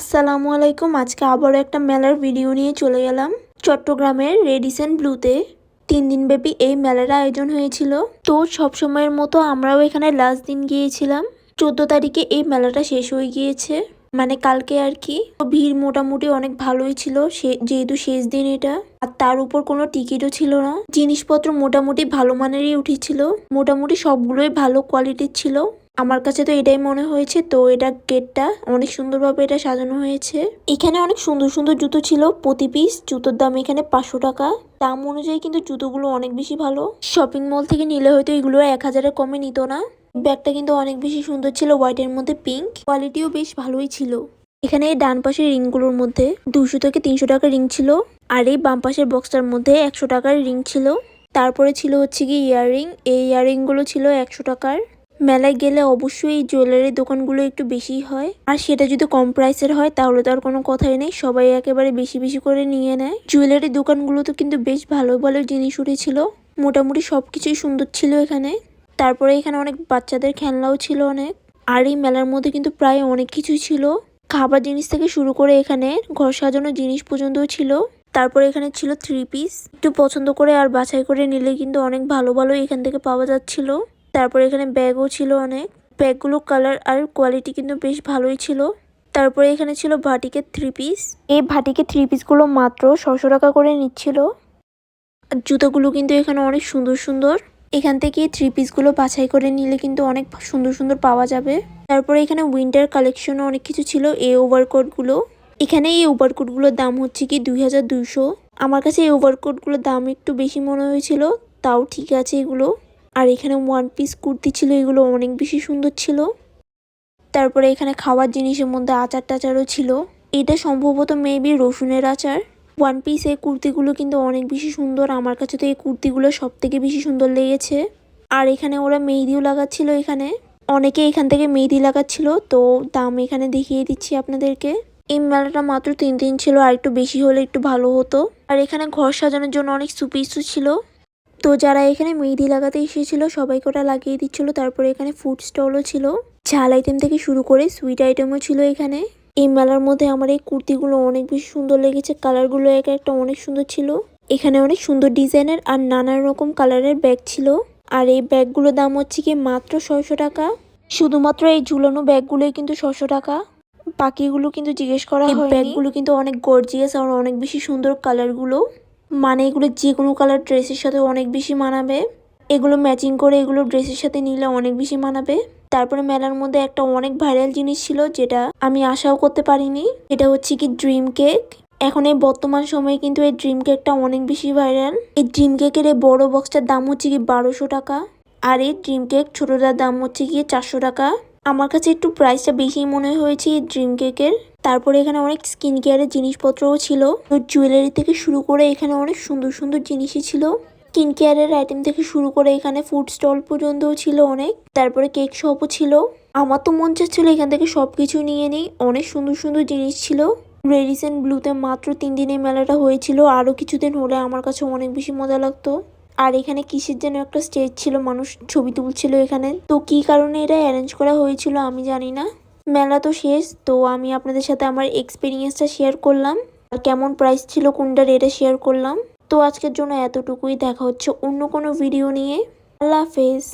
আসসালামু আলাইকুম। আজকে আবারও একটা মেলার ভিডিও নিয়ে চলে গেলাম চট্টগ্রামের রেডিসেন ব্লুতে তিন দিনব্যাপী এই মেলার আয়োজন হয়েছিল। তো সব সময়ের মতো আমরাও এখানে লাস্ট দিন গিয়েছিলাম। চোদ্দ তারিখে এই মেলাটা শেষ হয়ে গিয়েছে। মানে কালকে আর কি। ভিড় মোটামুটি অনেক ভালোই ছিল। যেহেতু শেষ দিন এটা। আর তার উপর কোনো টিকিটও ছিল না। জিনিসপত্র মোটামুটি ভালো মানেরই উঠেছিল। মোটামুটি সবগুলোই ভালো কোয়ালিটির ছিল। আমার কাছে তো এটাই মনে হয়েছে। তো এটা গেটটা অনেক সুন্দরভাবে এটা সাজানো হয়েছে। এখানে অনেক সুন্দর সুন্দর জুতো ছিল, প্রতি পিস জুতোর দাম এখানে পাঁচশো টাকা। দাম অনুযায়ী কিন্তু জুতোগুলো অনেক বেশি ভালো। শপিং মল থেকে নিলে হয়তো এগুলো এক হাজারের কমে নিত না। ব্যাগটা কিন্তু অনেক বেশি সুন্দর ছিল হোয়াইটের মধ্যে পিঙ্ক কোয়ালিটিও বেশ ভালোই ছিল। এখানে ডান পাশের রিংগুলোর মধ্যে দুশো থেকে তিনশো টাকার রিং ছিল আর এই বাম পাশের বক্সটার মধ্যে একশো টাকার রিং ছিল। তারপরে ছিল হচ্ছে কি ইয়াররিং এই ইয়াররিংগুলো ছিল একশো টাকার। মেলায় গেলে অবশ্যই এই জুয়েলারির দোকানগুলো একটু বেশি হয়। আর সেটা যদি কম প্রাইসের হয়, তাহলে তো আর কোনো কথাই নেই। সবাই একেবারে বেশি বেশি করে নিয়ে নেয়। জুয়েলারি দোকানগুলো তো কিন্তু বেশ ভালো ভালো জিনিস উঠেছিল মোটামুটি সব কিছুই সুন্দর ছিল এখানে। তারপরে এখানে অনেক বাচ্চাদের খেলনাও ছিল অনেক। আর এই মেলার মধ্যে কিন্তু প্রায় অনেক কিছুই ছিল। খাবার জিনিস থেকে শুরু করে এখানে ঘর সাজানোর জিনিস পর্যন্তও ছিল। তারপরে এখানে ছিল থ্রি পিস একটু পছন্দ করে আর বাছাই করে নিলে কিন্তু অনেক ভালো ভালো এখান থেকে পাওয়া যাচ্ছিল। তারপরে এখানে ব্যাগও ছিল অনেক। ব্যাগগুলো কালার আর কোয়ালিটি কিন্তু বেশ ভালোই ছিল। তারপরে এখানে ছিল ভাটিকের থ্রি পিস এই ভাটিকের থ্রি পিসগুলো মাত্র ছশো টাকা করে নিচ্ছিল। আর জুতোগুলো কিন্তু এখানে অনেক সুন্দর সুন্দর। এখান থেকে থ্রি পিসগুলো বাছাই করে নিলে কিন্তু অনেক সুন্দর সুন্দর পাওয়া যাবে। তারপরে এখানে উইন্টার কালেকশনও অনেক কিছু ছিল এই ওভারকোটগুলো এখানে এই ওভারকোটগুলোর দাম হচ্ছে কি দুই হাজার দুইশো। আমার কাছে এই ওভারকোটগুলোর দাম একটু বেশি মনে হয়েছিল তাও ঠিক আছে এগুলো। আর এখানে ওয়ান পিস কুর্তি ছিল, এগুলো অনেক বেশি সুন্দর ছিল। তারপরে এখানে খাওয়ার জিনিসের মধ্যে আচার টাচারও ছিল। এটা সম্ভবত মেবি রসুনের আচার। ওয়ান পিস এই কুর্তিগুলো কিন্তু অনেক বেশি সুন্দর। আমার কাছে তো এই কুর্তিগুলো সব থেকে বেশি সুন্দর লেগেছে। আর এখানে ওরা মেহেদিও লাগাচ্ছিল এখানে। অনেকে এখান থেকে মেহেদি লাগাচ্ছিল। তো দাম এখানে দেখিয়ে দিচ্ছি আপনাদেরকে। এই মেলাটা মাত্র তিন দিন ছিল, আর একটু বেশি হলে একটু ভালো হতো। আর এখানে ঘর সাজানোর জন্য অনেক সুপিসও ছিল। তো যারা এখানে মেহেদি লাগাতে এসেছিল সবাইকে ওটা লাগিয়ে দিচ্ছিল। তারপরে এখানে ফুড স্টলও ছিল। ঝাল আইটেম থেকে শুরু করে সুইট আইটেমও ছিল এখানে। এই মেলার মধ্যে আমার এই কুর্তিগুলো অনেক বেশি সুন্দর লেগেছে। কালারগুলো এক একটা অনেক সুন্দর ছিল। এখানে অনেক সুন্দর ডিজাইনের আর নানান রকম কালারের ব্যাগ ছিল। আর এই ব্যাগগুলোর দাম হচ্ছে কি মাত্র ছয়শো টাকা। শুধুমাত্র এই ঝুলানো ব্যাগগুলোই কিন্তু ছশো টাকা। বাকিগুলো কিন্তু জিজ্ঞেস করা হয় ব্যাগগুলো কিন্তু অনেক গর্জিয়াস আর অনেক বেশি সুন্দর কালারগুলো মানে এগুলো যে কোনো কালার ড্রেসের সাথে অনেক বেশি মানাবে। এগুলো ম্যাচিং করে এগুলো ড্রেসের সাথে নিলে অনেক বেশি মানাবে। তারপরে মেলার মধ্যে একটা অনেক ভাইরাল জিনিস ছিল, যেটা আমি আশাও করতে পারিনি। এটা হচ্ছে কি ড্রিম কেক এখন এই বর্তমান সময়ে কিন্তু এই ড্রিম কেকটা অনেক বেশি ভাইরাল এই ড্রিম কেকের এই বড় বক্সটার দাম হচ্ছে কি বারোশো টাকা। আর এই ড্রিম কেক ছোটটার দাম হচ্ছে গিয়ে চারশো টাকা। আমার কাছে একটু প্রাইসটা বেশি মনে হয়েছে এই ড্রিম কেকের তারপরে এখানে অনেক স্কিন কেয়ারের জিনিসপত্রও ছিল। জুয়েলারি থেকে শুরু করে এখানে অনেক সুন্দর সুন্দর জিনিসই ছিল। স্কিন কেয়ারের আইটেম থেকে শুরু করে এখানে ফুড স্টল পর্যন্তও ছিল অনেক। তারপরে কেক শপও ছিল। আমার তো মন চাচ্ছিল এখান থেকে সব কিছু নিয়ে নিই। অনেক সুন্দর সুন্দর জিনিস ছিল। রেডিসেন্ট ব্লুতে মাত্র তিন দিনে মেলাটা হয়েছিল। আরও কিছুদিন হলে আমার কাছে অনেক বেশি মজা লাগতো। আর এখানে কিসের যেন একটা স্টেজ ছিল, মানুষ ছবি তুলছিল এখানে। তো কি কারণে এটা অ্যারেঞ্জ করা হয়েছিল আমি জানি না। মেলা তো শেষ, তো আমি আপনাদের সাথে আমার এক্সপিরিয়েন্সটা শেয়ার করলাম। আর কেমন প্রাইস ছিল কোনটা রেটে শেয়ার করলাম। তো আজকের জন্য এতটুকুই, দেখা হচ্ছে অন্য কোনো ভিডিও নিয়ে। আল্লাহ হাফেজ।